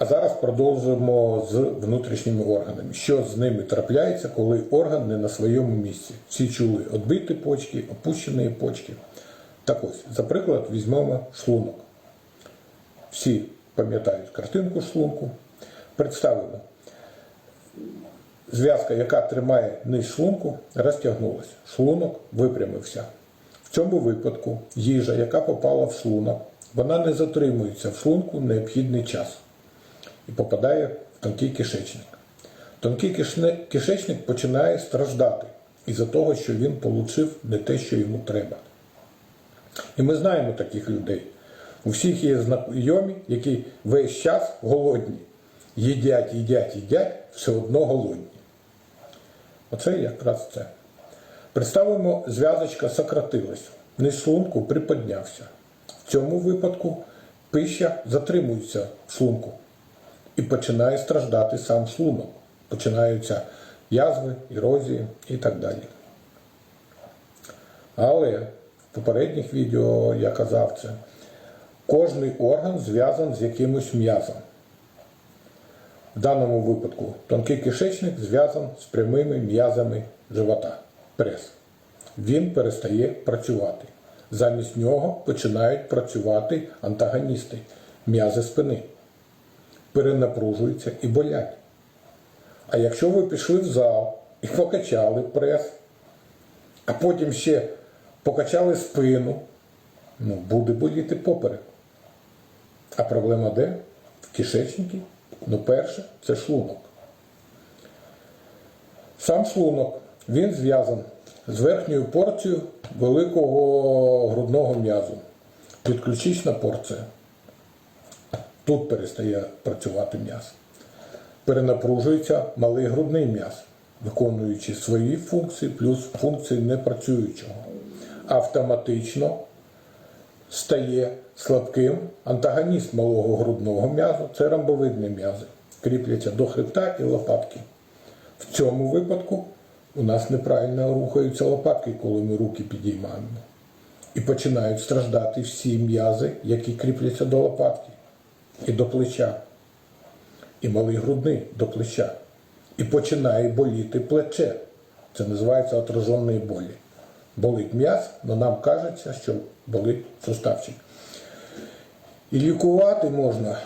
А зараз продовжуємо з внутрішніми органами. Що з ними трапляється, коли орган не на своєму місці? Всі чули відбиті почки, опущені почки. Так ось, за приклад, візьмемо шлунок. Всі пам'ятають картинку шлунку. Представимо. Зв'язка, яка тримає низ шлунку, розтягнулася. Шлунок випрямився. В цьому випадку їжа, яка попала в шлунок, вона не затримується в шлунку необхідний час і попадає в тонкий кишечник. Тонкий кишечник починає страждати із-за того, що він отримав не те, що йому треба. І ми знаємо таких людей. У всіх є знайомі, які весь час голодні. Їдять, їдять, їдять, все одно голодні. Оце якраз це. Представимо, зв'язочка сократилась, низ шлунку приподнявся. В цьому випадку пища затримується в шлунку і починає страждати сам шлунок. Починаються язви, ерозії і так далі. Але в попередніх відео я казав це. Кожний орган зв'язаний з якимось м'язом. В даному випадку тонкий кишечник зв'язаний з прямими м'язами живота. Прес. Він перестає працювати. Замість нього починають працювати антагоністи м'язи спини. Перенапружуються і болять. А якщо ви пішли в зал і покачали прес, а потім ще покачали спину, ну, буде боліти поперек. А проблема де? В кишечнику. Ну, перше, це шлунок. Сам шлунок, він зв'язаний з верхньою порцією великого грудного м'язу. Підключична порція. Тут перестає працювати м'яз. Перенапружується малий грудний м'яз, виконуючи свої функції плюс функції непрацюючого. Автоматично стає слабким антагоніст малого грудного м'язу це ромбовидні м'язи, кріпляться до хребта і лопатки. В цьому випадку у нас неправильно рухаються лопатки, коли ми руки підіймаємо. І починають страждати всі м'язи, які кріпляться до лопатки і до плеча, і малий грудний до плеча. І починає боліти плече. Це називається отраженні болі. Болить м'яз, але нам кажеться, що болить суставчик. І лікувати можна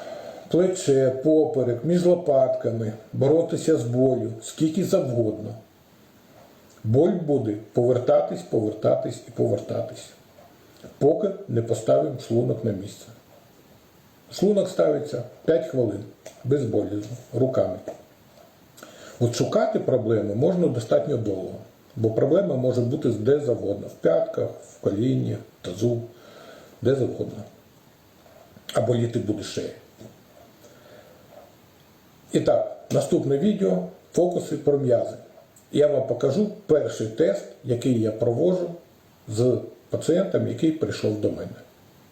плече, поперек, між лопатками, боротися з болю, скільки завгодно. Боль буде повертатись, повертатись і повертатись, поки не поставимо шлунок на місце. Шлунок ставиться 5 хвилин безболісно, руками. От шукати проблеми можна достатньо довго, бо проблема може бути де завгодно, в п'ятках, в колінні, в тазу, де завгодно. А боліти буде шея. І так, наступне відео фокуси про м'язи. Я вам покажу перший тест, який я проводжу з пацієнтом, який прийшов до мене.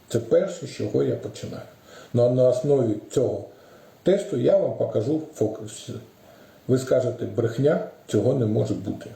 Це перше, з чого я починаю. Ну, а на основі цього тесту я вам покажу фокус. Ви скажете, брехня цього не може бути.